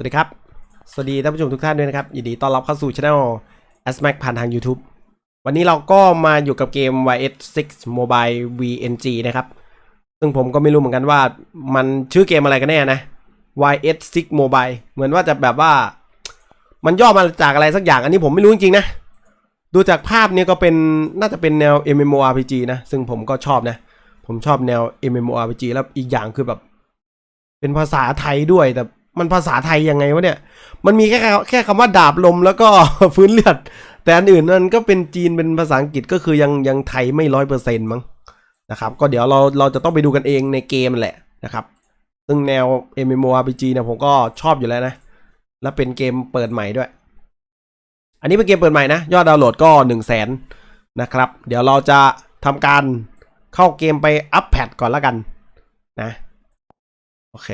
สวัสดีครับ สวัสดีท่านผู้ชมทุกท่านด้วยนะครับ ยินดีต้อนรับเข้าสู่ช anel a s m a c ผ่านทาง YouTube วันนี้เราก็มาอยู่กับเกม YS6 Mobile VNG นะครับ ซึ่งผมก็ไม่รู้เหมือนกันว่ามันชื่อเกมอะไรกันแน่นะ YS6 Mobile เหมือนว่าจะแบบว่า มันย่อมาจากอะไรสักอย่างอันนี้ผมไม่รู้จริงๆนะ ดูจากภาพเนี่ยก็เป็นน่าจะเป็นแนว MMORPG นะ ซึ่งผมก็ชอบนะ ผมชอบแนว MMORPG แล้วอีกอย่างคือแบบ เป็นภาษาไทยด้วยแต่ มันภาษาไทยยังไงวะเนี่ย มันมีแค่แค่คำว่าดาบลมแล้วก็ฟื้นเลือด แต่อันอื่นมันก็เป็นจีนเป็นภาษาอังกฤษก็คือยังยังไทยไม่ร้อยเปอร์เซ็นต์มั้งนะครับ ก็เดี๋ยวเราเราจะต้องไปดูกันเองในเกมแหละนะครับ ซึ่งแนว MMORPG เนี่ยผมก็ชอบอยู่แล้วนะ และเป็นเกมเปิดใหม่ด้วย อันนี้เป็นเกมเปิดใหม่นะ ยอดดาวน์โหลดก็1 0 0 0 0แสนนะครับ เดี๋ยวเราจะทำการเข้าเกมไปอัปแพดก่อนแล้วกันนะ โอเค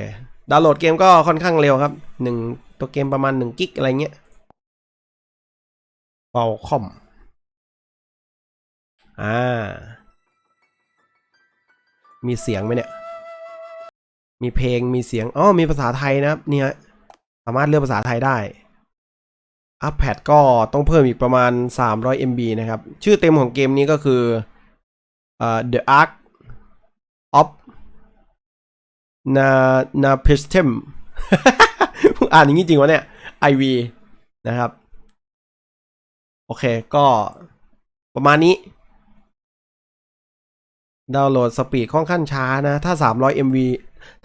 ดาวน์โหลดเกมก็ค่อนข้างเร็วครับหนึ่งตัวเกมประมาณหนึ่งกิกอะไรเงี้ยเบาคอม อ่า มีเสียงไหมเนี่ย มีเพลงมีเสียง อ๋อ มีภาษาไทยนะครับ เนี่ย สามารถเลือกภาษาไทยได้อัพแพดก็ต้องเพิ่มอีกประมาณ 300 MB นะครับ ชื่อเต็มของเกมนี้ก็คือเอ่อ The Ark of นานาเพสเทมอ่านอย่างนี้จริงวะเนี่ย IV นะครับ โอเคก็ประมาณนี้ ดาวน์โหลดสปีดค่อนข้างช้านะ ถ้า 300 MB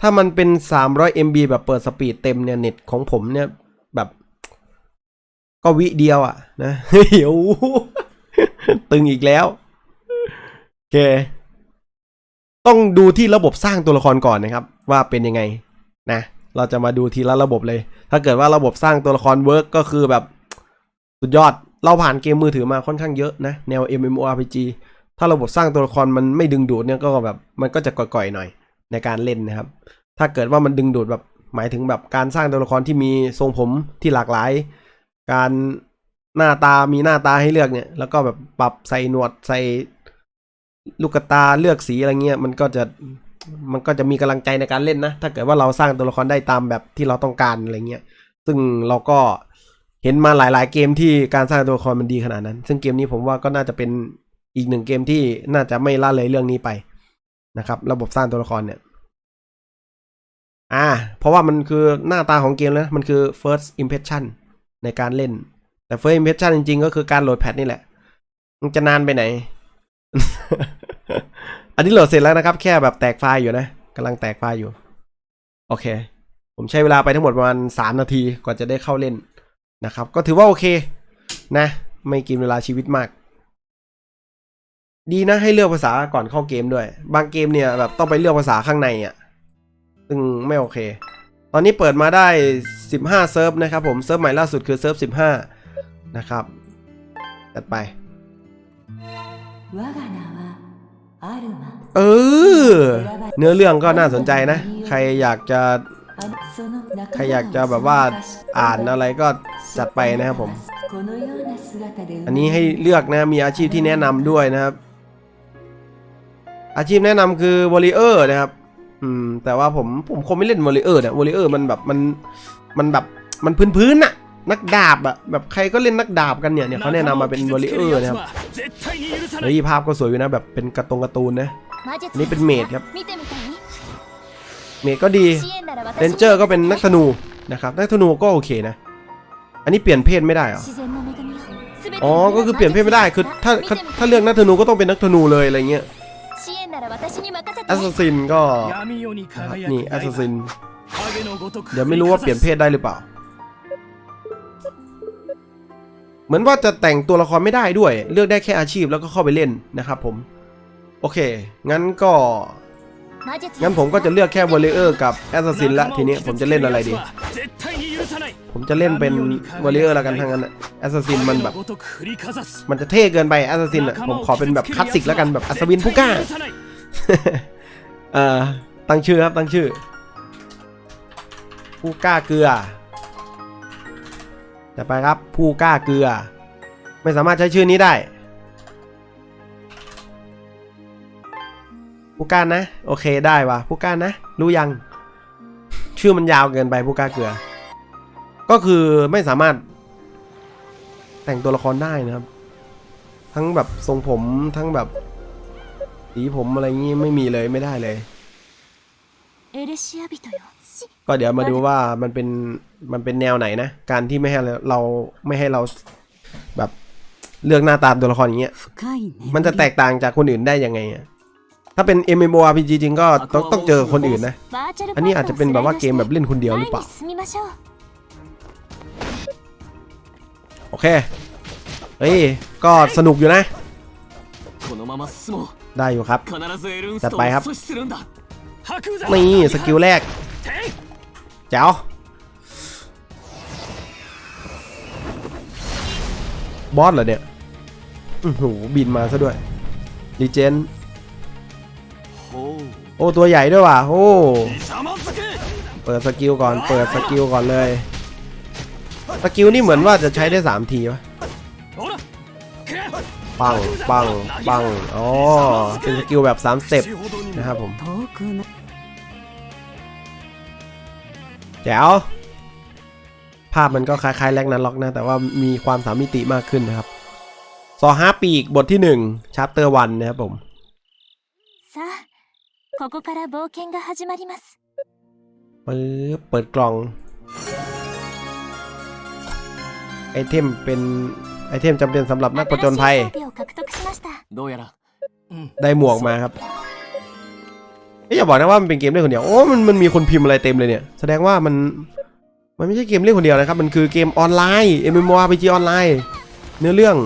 ถ้ามันเป็น 300 MB แบบเปิดสปีดเต็มเนี่ย เน็ตของผมเนี่ย แบบ ก็วิเดียวอะนะเหียวตึงอีกแล้ว โอเค ต้องดูที่ระบบสร้างตัวละครก่อนนะครับ ว่าเป็นยังไงนะ เราจะมาดูทีละระบบเลย ถ้าเกิดว่าระบบสร้างตัวละครเวิร์กก็คือแบบสุดยอดเราผ่านเกมมือถือมาค่อนข้างเยอะนะ แนว MMORPG ถ้าระบบสร้างตัวละครมันไม่ดึงดูดเนี่ยก็แบบมันก็จะก่อยๆหน่อยในการเล่นนะครับ ถ้าเกิดว่ามันดึงดูดแบบหมายถึงแบบการสร้างตัวละครที่มีทรงผมที่หลากหลาย การหน้าตามีหน้าตาให้เลือกเนี่ย แล้วก็แบบปรับใส่หนวดใส่ ลูกตาเลือกสีอะไรเงี้ยมันก็จะมันก็จะมีกำลังใจในการเล่นนะ ถ้าเกิดว่าเราสร้างตัวละครได้ตามแบบที่เราต้องการอะไรเงี้ย ซึ่งเราก็เห็นมาหลาย ๆ เกมที่การสร้างตัวละครมันดีขนาดนั้น ซึ่งเกมนี้ผมว่าก็น่าจะเป็นอีกหนึ่งเกมที่น่าจะไม่ละเลยเรื่องนี้ไปนะครับ ระบบสร้างตัวละครเนี่ย อ่า เพราะว่ามันคือหน้าตาของเกมแล้วนะมันคือ first impression ในการเล่น แต่ first impression จริง ๆ ก็คือการโหลดแพทนี่แหละ มันจะนานไปไหน อันนี้โหลดเสร็จแล้วนะครับ แค่แบบแตกไฟล์อยู่นะกำลังแตกไฟล์อยู่ โอเค ผมใช้เวลาไปทั้งหมดประมาณสามนาทีกว่าจะได้เข้าเล่นนะครับ ก็ถือว่าโอเค นะ ไม่กินเวลาชีวิตมาก ดีนะให้เลือกภาษาก่อนเข้าเกมด้วย บางเกมเนี่ยแบบต้องไปเลือกภาษาข้างในอะ่ะซึ่งไม่โอเค ตอนนี้เปิดมาได้ 15 เซิร์ฟนะครับผม เซิร์ฟใหม่ล่าสุดคือเซิร์ฟ 15 นะครับจัดไป เออ เนื้อเรื่องก็น่าสนใจนะ ใครอยากจะ ใครอยากจะแบบว่าอ่านอะไรก็จัดไปนะครับผม อันนี้ให้เลือกนะมีอาชีพที่แนะนำด้วยนะครับ อาชีพแนะนำคือวอลเลอร์นะครับ อืม แต่ว่าผมผมคงไม่เล่นวอลเลอร์นะวอลเลเยอร์มันแบบมันมันแบบมันพื้นๆน่ะ นักดาบอะแบบใครก็เล่นนักดาบกันเนี่ยเนี่ยเขาแนะนำมาเป็นวอลเลเยอร์นะครับเฮ้ยภาพก็สวยอยู่นะแบบเป็นกระตงกระตูนนะนี่เป็นเมดครับ เมดก็ดีเรนเจอร์ก็เป็นนักธนูนะครับนักธนูก็โอเคนะ อันนี้เปลี่ยนเพศไม่ได้หรออ๋อก็คือเปลี่ยนเพศไม่ได้คือถ้าถ้าเลือกนักธนูก็ต้องเป็นนักธนูเลยอะไรเงี้ยแอสซัสซินก็นี่แอสซัสซินเดี๋ยวไม่รู้ว่าเปลี่ยนเพศได้หรือเปล่า เหมือนว่าจะแต่งตัวละครไม่ได้ด้วย เลือกได้แค่อาชีพแล้วก็เข้าไปเล่นนะครับผม โอเค งั้นก็ งั้นผมก็จะเลือกแค่วอลเลเยอร์กับแอสซัสซินละทีนี้ผมจะเล่นอะไรดี ผมจะเล่นเป็นวอลเลเยอร์ละกันทั้งนั้นแอสซัสซินมันแบบ มันจะเท่เกินไปแอสซัสซินอะผมขอเป็นแบบคลาสสิกละกันแบบอัศวินผู้กล้าตั้งชื่อครับตั้งชื่อผู้กล้าเกลือ ต่ไปครับผู้กล้าเกลือ ไม่สามารถใช้ชื่อนี้ได้ ผู้กล้านะ โอเคได้วะผู้กล้านะ รู้ยัง ชื่อมันยาวเกินไปผู้กล้าเกลือ ก็คือไม่สามารถ แต่งตัวละครได้นะครับ ทั้งแบบทรงผมทั้งแบบสีผมอะไรงี้ไม่มีเลยไม่ได้เลยเอเดเชียบิโตโย ก็เดี๋ยวมาดูว่ามันเป็นมันเป็นแนวไหนนะ การที่ไม่ให้เราไม่ให้เราแบบเลือกหน้าตามตัวละครอย่างเงี้ย มันจะแตกต่างจากคนอื่นได้ยังไงอะถ้าเป็น MMORPG จริงก็ต้องต้องเจอคนอื่นนะ อันนี้อาจจะเป็นแบบว่าเกมแบบเล่นคนเดียวหรือเปล่า โอเค เฮ้ย ก็สนุกอยู่นะ ได้อยู่ครับ จัดไปครับ นี่ สกิลแรก เจ้าบอสเหรอเนี่ยโอ้โหบินมาซะด้วยดีเจนโอ้ตัวใหญ่ด้วยว่ะโอ้เปิดสกิลก่อน เปิดสกิลก่อนเลยสกิลนี่เหมือนว่าจะใช้ได้ 3 ทีวะปังปังปังอ๋อเป็นสกิลแบบ 3 สเต็ปนะครับผม แจ๋วภาพมันก็คล้ายๆแรกนั้นล็อกนะ แต่ว่ามีความสามมิติมากขึ้นนะครับซอห้าปีกบทที่หนึ่งชาร์ปเตอร์วันนะครับผมปึ๊บเปิดกล่อง ไอเทมเป็นไอเทมจำเป็นสำหรับนักประจนภัย ได้หมวกมาครับ อย่าบอกนะว่ามันเป็นเกมเล่นคนเดียว โอ้ มันมันมีคนพิมพ์อะไรเต็มเลยเนี่ย แสดงว่ามัน มันไม่ใช่เกมเล่นคนเดียวนะครับ มันคือเกมออนไลน์ MMORPG ออนไลน์ เนื้อเรื่อง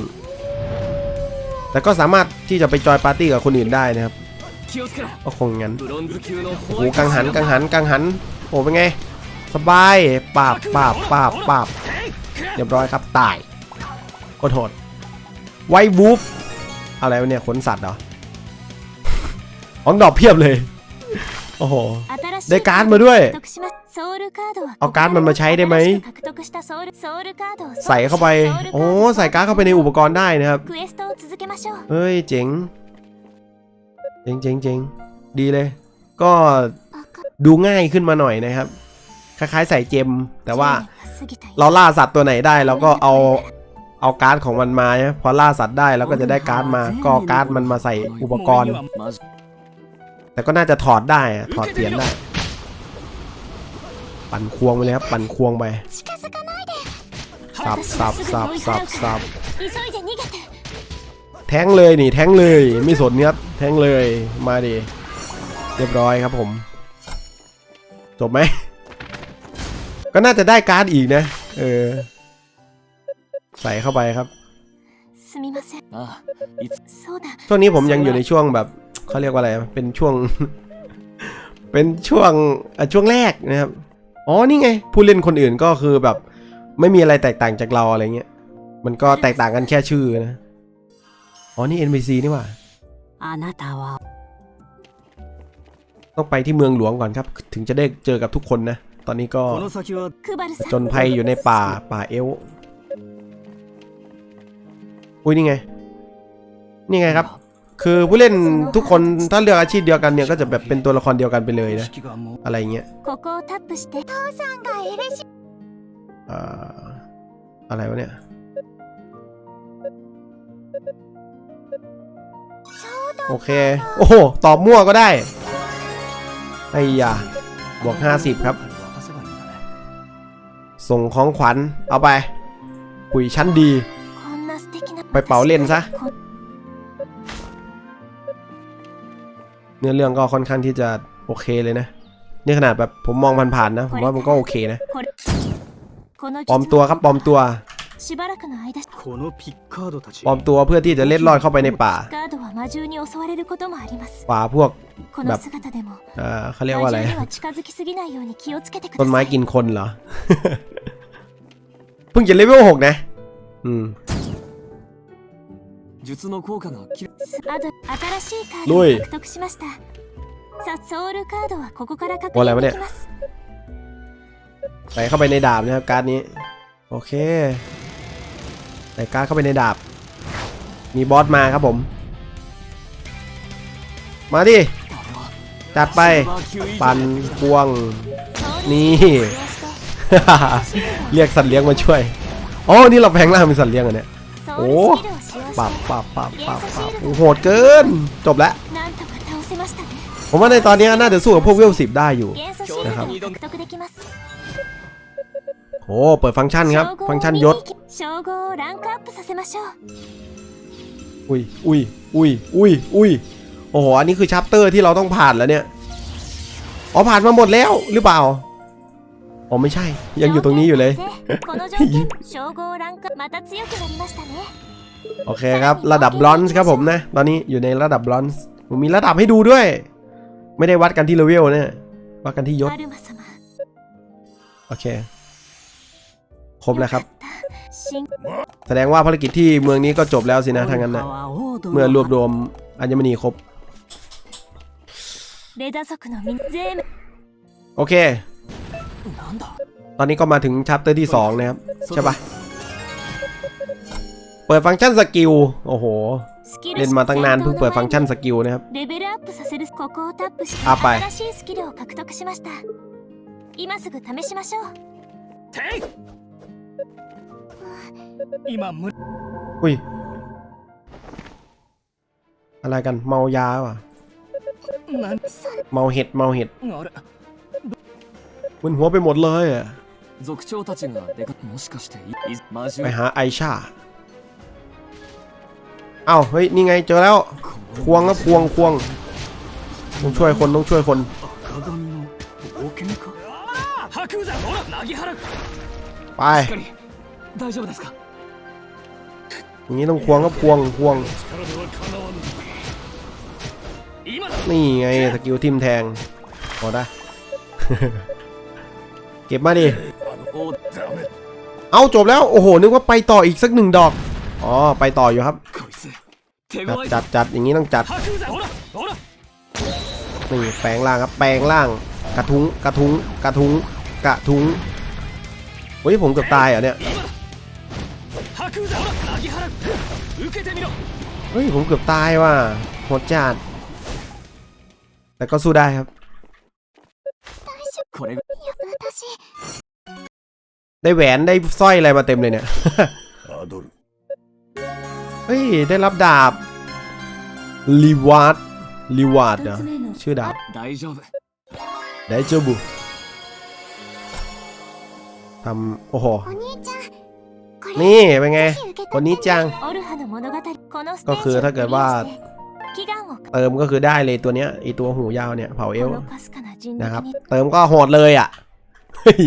แต่ก็สามารถที่จะไปจอยปาร์ตี้กับคนอื่นได้นะครับก็คงงั้น โอ้โหกังหัน กังหัน กังหัน โอ้เป็นไง สบายปาบปาบปาบปาบเรียบร้อยครับ ตายก็โทษไวบูฟอะไรเนี่ยขนสัตว์เหรอของดอกเพียบเลย โอ้โห ได้การ์ดมาด้วย เอาการ์ดมันมาใช้ได้ไหม ใส่เข้าไป โอ้ ใส่การ์ดเข้าไปในอุปกรณ์ได้นะครับ เฮ้ย เจ๋ง เจ๋งเจ๋งเจ๋งดีเลย ก็ดูง่ายขึ้นมาหน่อยนะครับ คล้ายๆ ใส่เจม แต่ว่าเราล่าสัตว์ตัวไหนได้เราก็เอาเอาการ์ดของมันมาพอล่าสัตว์ได้เราก็จะได้การ์ดมา ก็การ์ดมันมาใส่อุปกรณ์ แต่ก็น่าจะถอดได้ถอดเสียงได้ ปั่นควงไปเลยครับปั่นควงไปสับสับสับสับสับแทงเลยนี่แทงเลยไม่สนเนื้บแทงเลยมาดิเรียบร้อยครับผม จบไหมก็น่าจะได้การ์ดอีกนะ เออ ใส่เข้าไปครับช่วงนี้ผมยังอยู่ในช่วงแบบ เขาเรียกว่าอะไร เป็นช่วง เป็นช่วงช่วงแรกนะครับ อ๋อ นี่ไง ผู้เล่นคนอื่นก็คือแบบ ไม่มีอะไรแตกต่างจากเราอะไรเงี้ย มันก็แตกต่างกันแค่ชื่อนะ อ๋อ นี่ NPC นี่ว่าต้องไปที่เมืองหลวงก่อนครับ ถึงจะได้เจอกับทุกคนนะ ตอนนี้ก็จนภัยอยู่ในป่าป่าเอลอุ้ยนี่ไง นี่ไงครับ คือผู้เล่นทุกคนถ้าเลือกอาชีพเดียวกันเนี่ยก็จะแบบเป็นตัวละครเดียวกันไปเลยนะ อะไรเงี้ยอะไรวะเนี่ยโอเค โอ้โห ตอบมั่วก็ได้ ไอ้ยาบวก 50 ครับ ส่งของขวัญ เอาไป คุยชั้นดี ไปเป่าเล่นซะ เนื้อเรื่องก็ค่อนข้างที่จะโอเคเลยนะนี่ขนาดแบบผมมองผ่านๆนะผมว่ามันก็โอเคนะปลอมตัวครับปลอมตัวปลอมตัวเพื่อที่จะเล็ดลอดเข้าไปในป่าป่าพวกแบบเขาเรียกว่าอะไรต้นไม้กินคนเหรอเพิ่งจะเลเวลหกนะ อืม 術の効果がきあと新しいカードを獲得しましたさソウルカードはここから確認できますใส่เข้าไปในดาบนะครับการ์ดนี้ โอเคใส่การ์ดเข้าไปในดาบ มีบอสมาครับผม มาดิ จัดไป ปั่นพวง นี่ เรียกสัตว์เลี้ยงมาช่วย อ๋อ นี่เราแพงล่างมีสัตว์เลี้ยงอะเนี่ย โอ้ ปับปับปับปับปับโหดเกิน จบแล้ว ผมว่าในตอนนี้น่าจะสู้กับพวกเวลสิบได้อยู่นะครับโอ้เปิดฟังก์ชันครับ ฟังก์ชันยศ อุ้ยอุ้ยอุ้ยอุ้ยอุ้ยโอ้โห อันนี้คือชัปเตอร์ที่เราต้องผ่านแล้วเนี่ย อ๋อผ่านมาหมดแล้วหรือเปล่า อ๋อไม่ใช่ ยังอยู่ตรงนี้อยู่เลย โอเคครับ ระดับบลอนซ์ครับผมนะ ตอนนี้อยู่ในระดับบลอนซ์ผมมีระดับให้ดูด้วย ไม่ได้วัดกันที่เลเวลเนี่ยวัดกันที่ยศ โอเค ครบแล้วครับ แสดงว่าภารกิจที่เมืองนี้ก็จบแล้วสินะทางนั้นนะเมื่อรวบรวมอัญมณีครบ โอเค ตอนนี้ก็มาถึงชัปเตอร์ที่ 2 นะครับ ใช่ปะ เปิดฟังก์ชันสกิล โอ้โห เล่นมาตั้งนานเพิ่งเปิดฟังก์ชันสกิลนะครับอาไปอุ้ย อะไรกัน เมายาว่ะ เมาเห็ด เมาเห็ดมันหัวไปหมดเลยอะไปหาไอชา เอ้าเฮ้ยนี่ไงเจอแล้วควงก็ควงควงต้องช่วยคนต้องช่วยคนไปนี้ต้องควงก็ควงควงนี่ไงสกิลทิมแทงพอได้เก็บมาดิเอาจบแล้วโอ้โหนึกว่าไปต่ออีกสักหนึ่งดอกอ๋อไปต่ออยู่ครับ จัดจัดจัดอย่างนี้ต้องจัดนี่แปลงล่างครับแปลงล่าง กระทุงกระทุงกระทุงกระทุงเฮ้ยผมเกือบตายอะเนี่ยเฮ้ยผมเกือบตายว่ะโหดจัดแต่ก็สู้ได้ครับได้แหวนได้สร้อยอะไรมาเต็มเลยเนี่ย เฮ้ย ได้รับดาบรีวาร์ดรีวาร์ด 一 เนาะ つ目の ชื่อดาบ 大丈夫 ได้เจอบุทำโอ้โห お兄ちゃんこれ นี่เป็นไง ぜひ受け คน 取 นี้ って จัง オルハの物語このステ ก็ ージ คือ を ถ้าเกิดว่า クリアして祈願を เติมก็คือได้เลยตัวเนี้ยไอตัวหูยาวเนี่ยเผาเอ こ ว のかすかな人 นะครับ 力に เติมก็โหดเลยอ่ะ เฮ้ย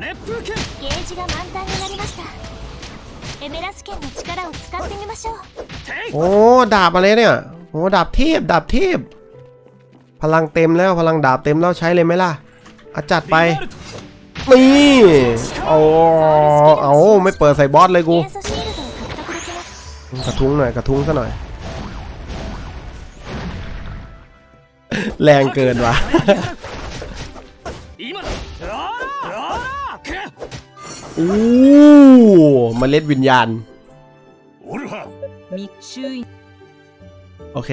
熱風剣ゲージが満タンになりま したエメラス剣の力を使ってみましょうてい โอ้ดาบอะไรเนี่ยโอ้ดาบเทพดาบเทพ พลังเต็มแล้วพลังดาบเต็มแล้วใช้เลยไหมล่ะอาจัดไป リバルト นี่เอาเอาไม่เปิดใส่บอสเลยกู 元素シールドを獲得できます กระทุ้งหน่อยกระทุ้งซะหน่อย แรงเกินว่ะ อู้เมาเล็ดวิญญาณ オルハ密集員 โอเค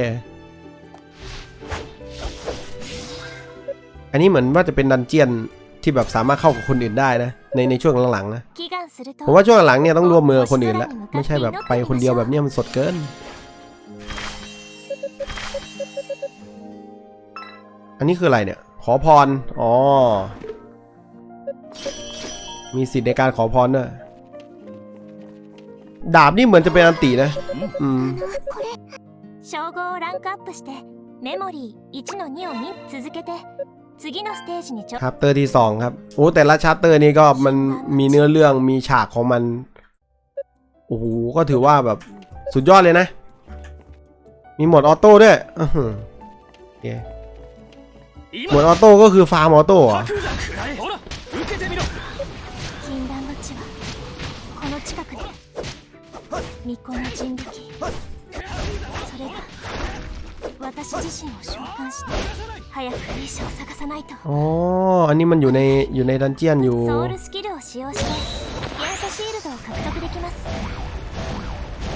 อันนี้เหมือนว่าจะเป็นดันเจียนที่แบบสามารถเข้ากับคนอื่นได้นะ ในในช่วงหลังๆนะ 祈願すると ผมว่าช่วงหลังๆเนี่ยต้องร่วมมือกับคนอื่นแล้ว ไม่ใช่แบบไปคนเดียวแบบเนี้ยมันสดเกิน อันนี้คืออะไรเนี่ย ขอพร อ๋อ มีสิทธิ์ในการขอพรด้วยดาบนี่เหมือนจะเป็นอันตินะ อืม これ称号をランクアップしてメモリー1の2を見続けて次のステージにちょ ชัปเตอร์ที่สองครับ โอ้แต่ละชัปเตอร์นี้ก็มันมีเนื้อเรื่องมีฉากของมัน โอ้โห ก็ถือว่าแบบสุดยอดเลยนะ มีโหมดออโต้ด้วยอื้อหือโอเคโหม 今 ด だ ออโต้ก็คือฟาร์มออโต้เหรอ 巫女の人力それが私自身を召喚して早く兵士を探さないと อ๋อ อันนี้มันอยู่ในอยู่ในดันเจียนอยู่ ソウルスキルを使用して元素シールドを獲得できます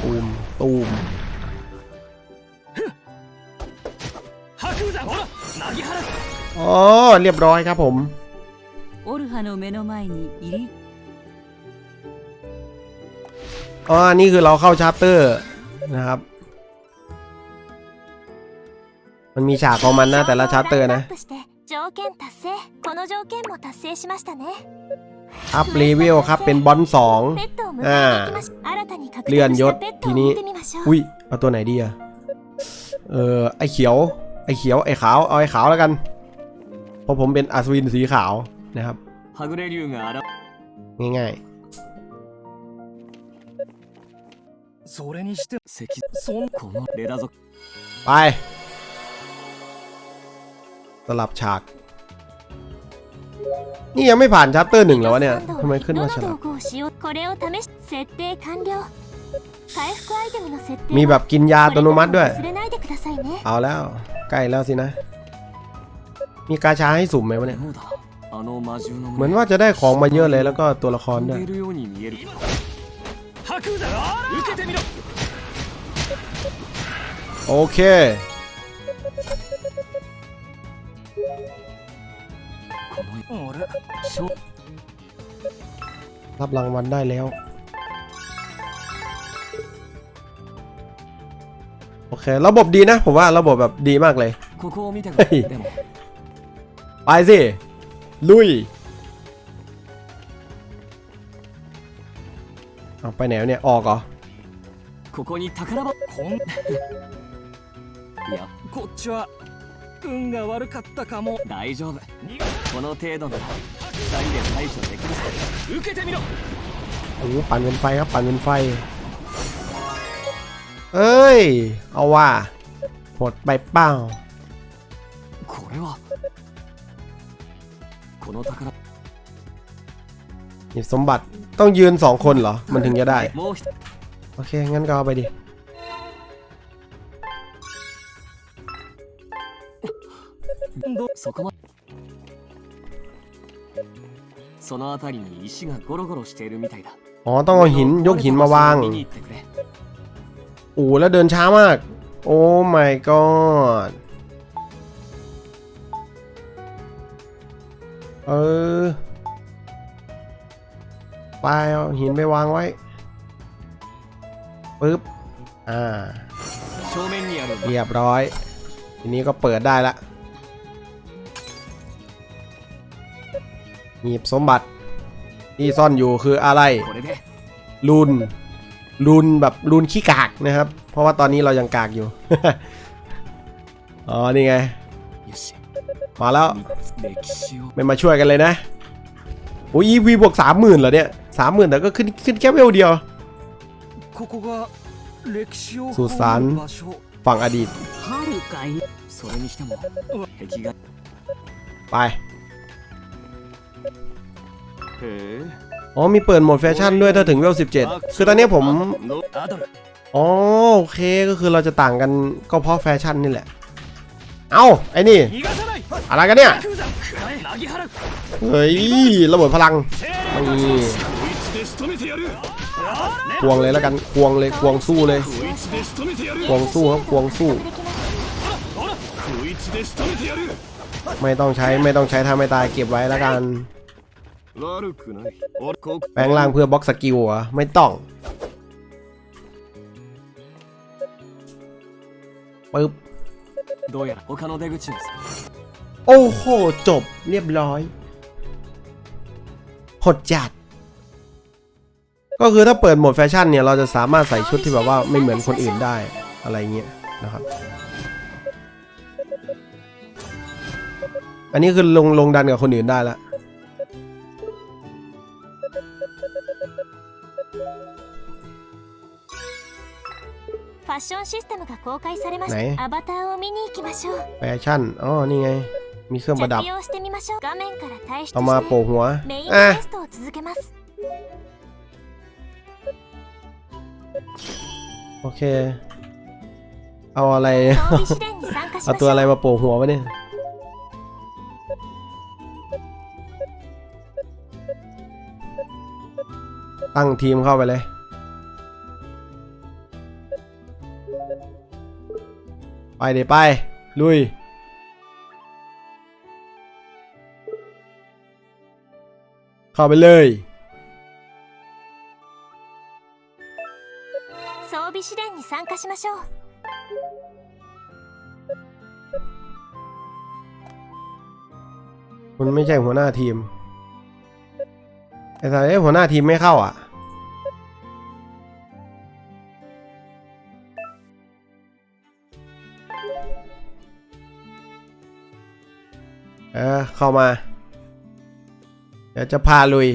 ตูม ตูม 白山ほらなぎ払う อ๋อ เรียบร้อยครับผม オルハの目の前に入り อ๋อ นี่คือเราเข้าชาร์เตอร์นะครับ มันมีฉากของมันนะแต่ละชาร์เตอร์นะ อัพรีวิวครับเป็นบอลสองอ่า เลื่อนยศทีนี้ อุ้ย เอาตัวไหนดีอะเออไอเขียว ไอเขียว ไอขาว เอาไอขาวแล้วกัน เพราะผมเป็นอัศวินสีขาวนะครับ ง่ายๆ それにして関そんこのレダ族 ๆ ไป สลับฉาก นี่ยังไม่ผ่านชัปเตอร์หนึ่งแล้ววะเนี่ยทำไมขึ้นมาฉ ど ลา の ด 道具をしようこれを試し設定完了回復アイテムの設定 มีแบบกินยาอัตโนมัติด้วย 忘れないでくださいね เอาแล้ว ใกล้แล้วสินะ มีกาชาให้สุ่มไหมวะเนี่ย そうだあの魔獣の เหมือนว่าจะได้ของมาเยอะเลยแล้วก็ตัวละคร 飛ん ด้วย 白山受けてみろ โอเค この俺しょ รับรางวัลได้แล้ว โอเค ระบบดีนะ ผมว่าระบบแบบดีมากเลย ここを見てくはいれでも ไปสิ ลุย เอาไปไหนวะเนี่ย ออกเหรอ ここに宝箱こんいやこっちは運が悪かったかも大丈夫この程度なら二人で対処できるさ受けてみろ โอ้โหปั่นเป็นไฟครับ ปั่นเป็นไฟ เอ้ย เอาว่าหดไปเป้า これはこの宝 หยิบสมบัติต้องยืนสองคนเหรอ มันถึงจะได้ โอเค งั้นก็เอาไปดิ อ๋อ ต้องเอาหินยกหินมาวาง โอ้แล้วเดินช้ามาก โอ้ my god เออ ไปเอาหินไปวางไว้ปึ๊บ อ่า เรียบร้อย ทีนี้ก็เปิดได้ละหยีบสมบัติ ที่ซ่อนอยู่คืออะไร รุน รุนแบบรุนขี้กากนะครับ เพราะว่าตอนนี้เรายังกากอยู่ อ๋อ นี่ไง มาแล้ว ไม่มาช่วยกันเลยนะ โอ้ยวีบวกสามหมื่นเหรอเนี่ย สามหมื่นแต่ก็ขึ้นขึ้นแค่เวลเดียวสุสานฝั่งอดีต ไปอ๋อมีเปิดโหมดแฟชั่นด้วยถ้าถึงเวลสิบเจ็ดคือตอนนี้ผมอ๋อโอเคก็คือเราจะต่างกันก็เพราะแฟชั่นนี่แหละ เอ้าไอ้นี่ อะไรกันเนี่ย เฮ้ยระเบิดพลังนี่ ควงเลยแล้วกันควงเลยควงสู้เลยควงสู้ครับควงสู้ ไม่ต้องใช้ไม่ต้องใช้ถ้าไม่ตายเก็บไว้แล้วกันแปลงร่างเพื่อบล็อกสกิลอะไม่ต้องปึ๊บโอ้โห จบเรียบร้อยหดจัด ก็คือถ้าเปิดโหมดแฟชั่นเนี่ย เราจะสามารถใส่ชุดที่แบบว่าไม่เหมือนคนอื่นได้อะไรเงี้ยนะครับ อันนี้คือลงลงดันกับคนอื่นได้ละ ファッションシステムが公開されましねたアバターを見に行きましょう แฟชั่น อ๋อ นี่ไง มีเครื่องประดับ 着用してみましょう画面から退出 เอามา し โปะหัว てメイン อ่ะ テストを続けます โอเค เอาอะไร เอาตัวอะไรมาโปกหัววะเนี่ยตั้งทีมเข้าไปเลย ไปเดี๋ยวไป ลุย เข้าไปเลย 装備試練に参加しましょう คุณไม่ใช่หัวหน้าทีม ไอ้สายเอ้ยหัวหน้าทีมไม่เข้าอ่ะ เออ เข้ามา เดี๋ยวจะพาลุย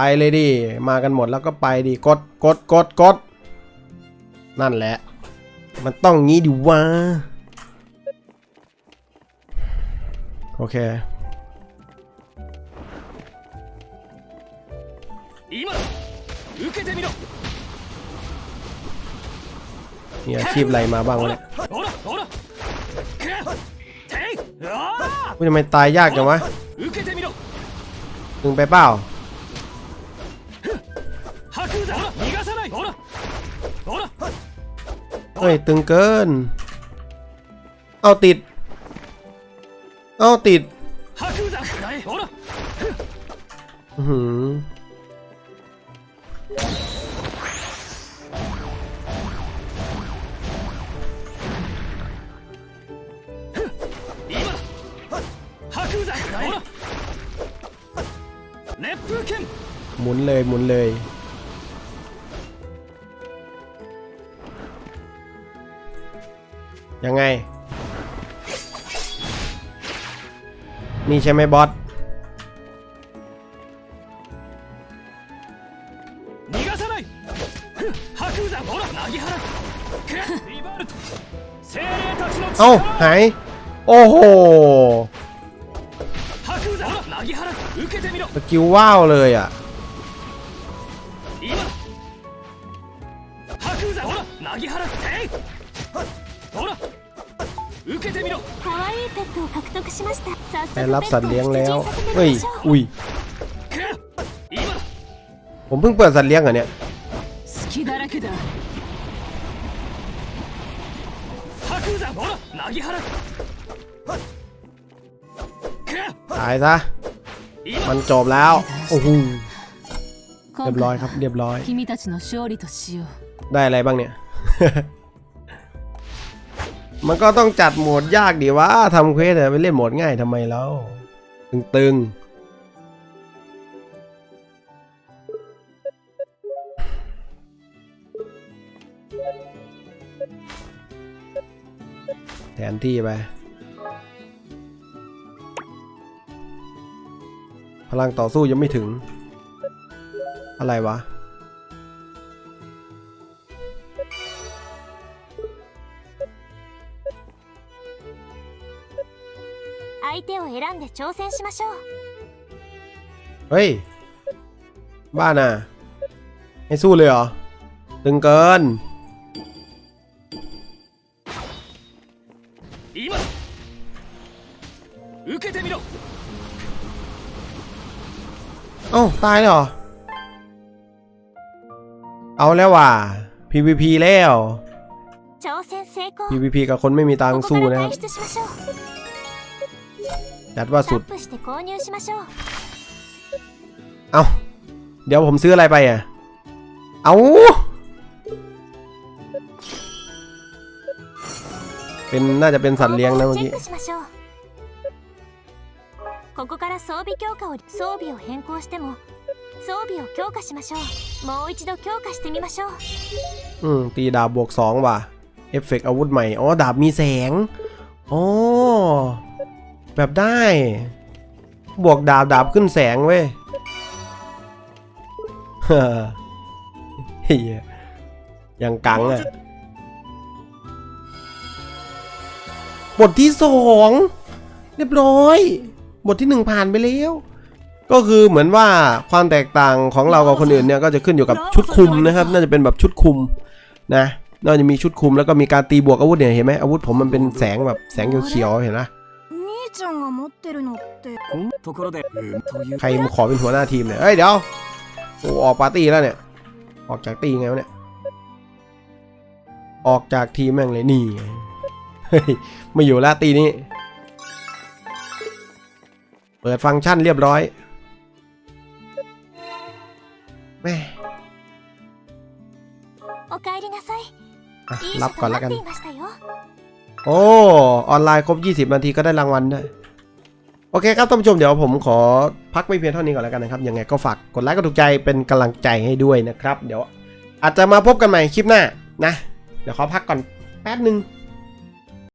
ไปเลยดิ มากันหมดแล้วก็ไปดิ กด กด กด กด นั่นแหละ มันต้องงี้ดิวะ โอเคมีอาชีพอะไรมาบ้างวะเนี่ยคุทำไมตายยากจังวะ มึงไปเปล่า เฮ้ย ตึงเกิน เอาติด เอาติดหืมหมุนเลยหมุนเลย ยังไง นี่ใช่ไหมบอสเอาหาย โอ้โหสกิลว้าวเลยอะ ได้รับสัตว์เลี้ยงแล้วเฮ้ยอุ้ยผมเพิ่งเปิดสัตว์เลี้ยงเหรเนี่ยตายซะมันจบแล้วโอ้โหเรียบร้อยครับเรียบร้อย ได้อะไรบ้างเนี่ย มันก็ต้องจัดโหมดยากดีวะทำเควสไปเล่นโหมดง่ายทำไมแล้ว ตึงๆแทนที่ไป พลังต่อสู้ยังไม่ถึง อะไรวะ 相手を選んで挑戦しましょう เฮ้ย บ้าน่ะ ให้สู้เลยเหรอ ตึงเกิน 今だ受けてみろ เอ้า ตายแล้วเหรอ เอาแล้วว่ะ PVP แล้ว 挑戦成功 PVP กับคนไม่มีตัง こ ค์ こか สู้ ら นะครับ 退出しましょう จัดว่า タ สุด ップして購入しましょう เอาเดี๋ยวผมซื้ออะไรไปอ่ะ เอาเป็นน่าจะเป็นสัตว์เลี้ยงนะ 応 เมื่อ 募をチェ กี้ ックしましょうここから装備強化を装備を変更しても装備を強化しましょうもう一度強化してみましょう อืม ตีดาบบวกสองว่ะ เอฟเฟกต์อาวุธใหม่ อ๋อ ดาบมีแสง อ๋อ แบบได้ บวกดาบดาบขึ้นแสงเว้ยเฮ้อเฮียยังกังอะ บทที่สองเรียบร้อย บทที่หนึ่งผ่านไปแล้ว ก็คือเหมือนว่าความแตกต่างของเรากับคนอื่นเนี่ยก็จะขึ้นอยู่กับชุดคุมนะครับ น่าจะเป็นแบบชุดคุมนะน่าจะมีชุดคุมแล้วก็มีการตีบวกอาวุธเนี่ยเห็นไหมอาวุธผมมันเป็นแสงแบบแสงเขียวๆเห็นไหม 兄ちゃんが持ってるのって ところでうんという ใครมาขอเป็นหัวหน้าทีมเนี่ยเอ้ยเดี๋ยวโอ้ออกปาร์ตี้แล้วเนี่ย ออกจากตีไงวะเนี่ย ออกจากทีมแม่งเลยนี่ไงเฮ้ยไม่อยู่แล้วตีนี้ เปิ เปิดฟังก์ชันเรียบร้อยแม่ おかえりなさい อ่ะ いい รับ 人 ก่อน 待 แล้ว っ กัน ていましたよ โอ้ออนไลน์ครบ 20 นาทีก็ได้รางวัลด้วยโอเคครับท่านผู้ชมเดี๋ยวผมขอพักไม่เพียงเท่านี้ก่อนแล้วกันนะครับยังไงก็ฝากกดไลค์กดถูกใจเป็นกำลังใจให้ด้วยนะครับ เดี๋ยวอาจจะมาพบกันใหม่คลิปหน้านะ เดี๋ยวขอพักก่อนแป๊บหนึ่ง